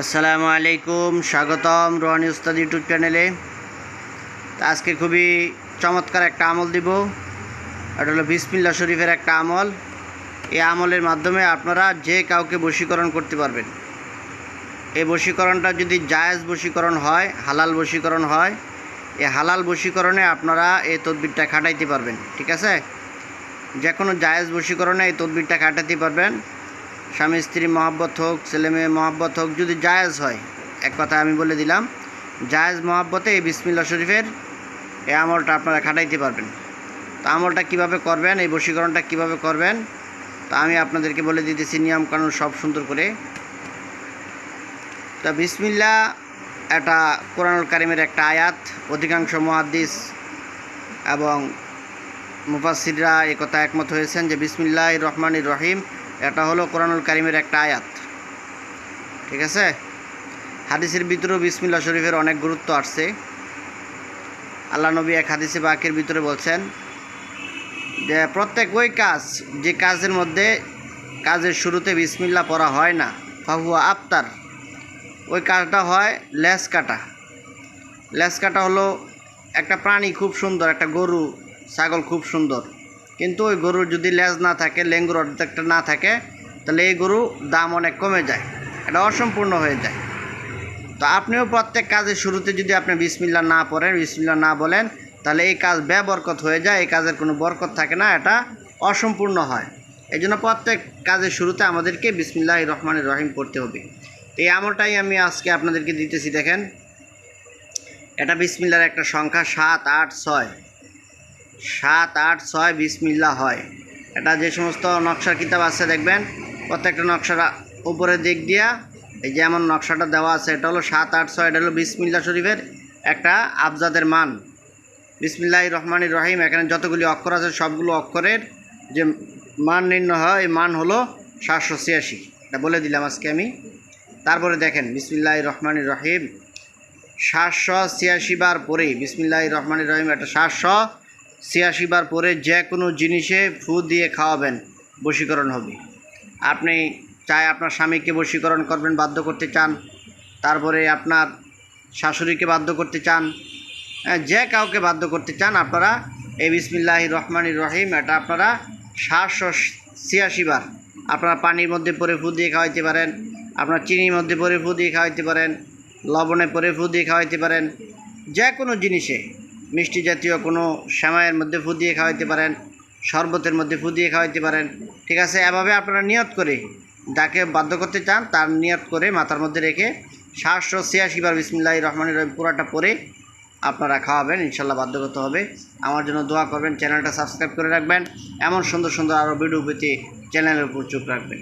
আসসালামু আলাইকুম, স্বাগতম রোহানি উস্তাদ ইউটিউব চ্যানেলে। আজকে খুবই চমৎকার একটা আমল দিব। এটা হলো বিসমিল্লা শরীফের একটা আমল। এই আমলের মাধ্যমে আপনারা যে কাউকে বশীকরণ করতে পারবেন। এই বশীকরণটা যদি জায়েজ বশীকরণ হয়, হালাল বশীকরণ হয়, এই হালাল বশীকরণে আপনারা এই তদবিরটা খাটাইতে পারবেন, ঠিক আছে? যে কোনো জায়েজ বশীকরণে এই তদবিরটা খাটাতে পারবেন। স্বামী স্ত্রী মহাব্বত হোক, ছেলে মেয়ে মহাব্বত হোক, যদি জায়েজ হয়, এক কথা আমি বলে দিলাম, জায়েজ মহাব্বতে এই বিসমিল্লা শরীফের এই আমলটা আপনারা খাটাইতে পারবেন। তো আমলটা কীভাবে করবেন, এই বশীকরণটা কীভাবে করবেন, তা আমি আপনাদেরকে বলে দিতেছি, নিয়ম কানুন সব সুন্দর করে। তা বিসমিল্লা একটা কোরআনুল কারিমের একটা আয়াত, অধিকাংশ মহাদ্দিস এবং মুফাসিররা এ কথা একমত হয়েছেন যে বিসমিল্লাহ রহমান রহিম এটা হলো কোরআনুল কারিমের একটা আয়াত। ঠিক আছে? হাদিসের ভিতরেও বিসমিল্লা শরীফের অনেক গুরুত্ব আসছে। আল্লাহ নবী এক হাদিসে বাকের ভিতরে বলছেন যে, প্রত্যেক ওই কাজ, যে কাজের মধ্যে কাজের শুরুতে বিসমিল্লা পড়া হয় না, ফাহুয়া আফতার। ওই কাজটা হয় লেস কাটা। লেস কাটা হলো একটা প্রাণী খুব সুন্দর, একটা গরু, ছাগল খুব সুন্দর। কিন্তু ওই গরুর যদি লেজ না থাকে, লেঙ্গুর অর্ধেকটা না থাকে, তাহলে এই গরু দাম অনেক কমে যায়। এটা অসম্পূর্ণ হয়ে যায়। তো আপনিও প্রত্যেক কাজের শুরুতে যদি আপনি বিসমিল্লা না পড়েন, বিসমিল্লা না বলেন, তাহলে এই কাজ ব্যবরকত হয়ে যায়, এই কাজের কোনো বরকত থাকে না, এটা অসম্পূর্ণ হয়। এই জন্য প্রত্যেক কাজের শুরুতে আমাদেরকে বিসমিল্লাহ রহমান রহিম করতে হবে। এই আমলটাই আমি আজকে আপনাদেরকে দিতেছি, দেখেন। এটা বিসমিল্লার একটা সংখ্যা সাত, আট, ছয়। সাত, আট, ছয় বিসমিল্লা হয়। এটা যে সমস্ত নকশার কিতাব আছে, দেখবেন, প্রত্যেকটা নকশার উপরে দিক দিয়া এই যেমন নকশাটা দেওয়া আছে, এটা হলো সাত, আট, ছয়, এটা হলো বিসমিল্লা শরীফের একটা আবজাদের মান। বিসমিল্লাহ রহমান রহিম, এখানে যতগুলি অক্ষর আছে, সবগুলো অক্ষরের যে মান নির্ণয় হয়, এই মান হলো সাতশো ছিয়াশি। এটা বলে দিলাম আজকে আমি। তারপরে দেখেন বিসমিল্লাহ রহমান রহিম, সাতশো ছিয়াশি বার পরেই বিসমিল্লাহ রহমান রহিম, একটা সাতশো ছিয়াশি বার পরে যে কোনো জিনিসে ফু দিয়ে খাওয়াবেন বশীকরণ হবে। আপনি চাই আপনার স্বামীকে বশীকরণ করবেন বাধ্য করতে চান তারপরে আপনার শাশুড়িকে বাধ্য করতে চান হ্যাঁ, যে কাউকে বাধ্য করতে চান আপনারা এই বিসমিল্লাহ রহমান রহিম এটা আপনারা সাতশো ছিয়াশি বার আপনারা পানির মধ্যে পরে ফু দিয়ে খাওয়াইতে পারেন আপনার চিনির মধ্যে পরে ফু দিয়ে খাওয়াইতে পারেন লবণে পরে ফু দিয়ে খাওয়াইতে পারেন যে কোনো জিনিসে। মিষ্টি জাতীয় কোনো শ্যামায়ের মধ্যে ফু দিয়ে খাওয়াইতে পারেন, শরবতের মধ্যে ফু দিয়ে খাওয়াইতে পারেন, ঠিক আছে? এভাবে আপনারা নিয়ত করে যাকে বাধ্য করতে চান, তার নিয়ত করে মাথার মধ্যে রেখে সাতশো ছিয়াশি বার বিসমিল্লাহ রহমান রহিম পুরাটা পরে আপনারা খাওয়াবেন, ইনশাল্লাহ বাধ্যগত হবে। আমার জন্য দোয়া করবেন, চ্যানেলটা সাবস্ক্রাইব করে রাখবেন, এমন সুন্দর সুন্দর আরও ভিডিও পেতে চ্যানেলের উপর চোখ রাখবেন।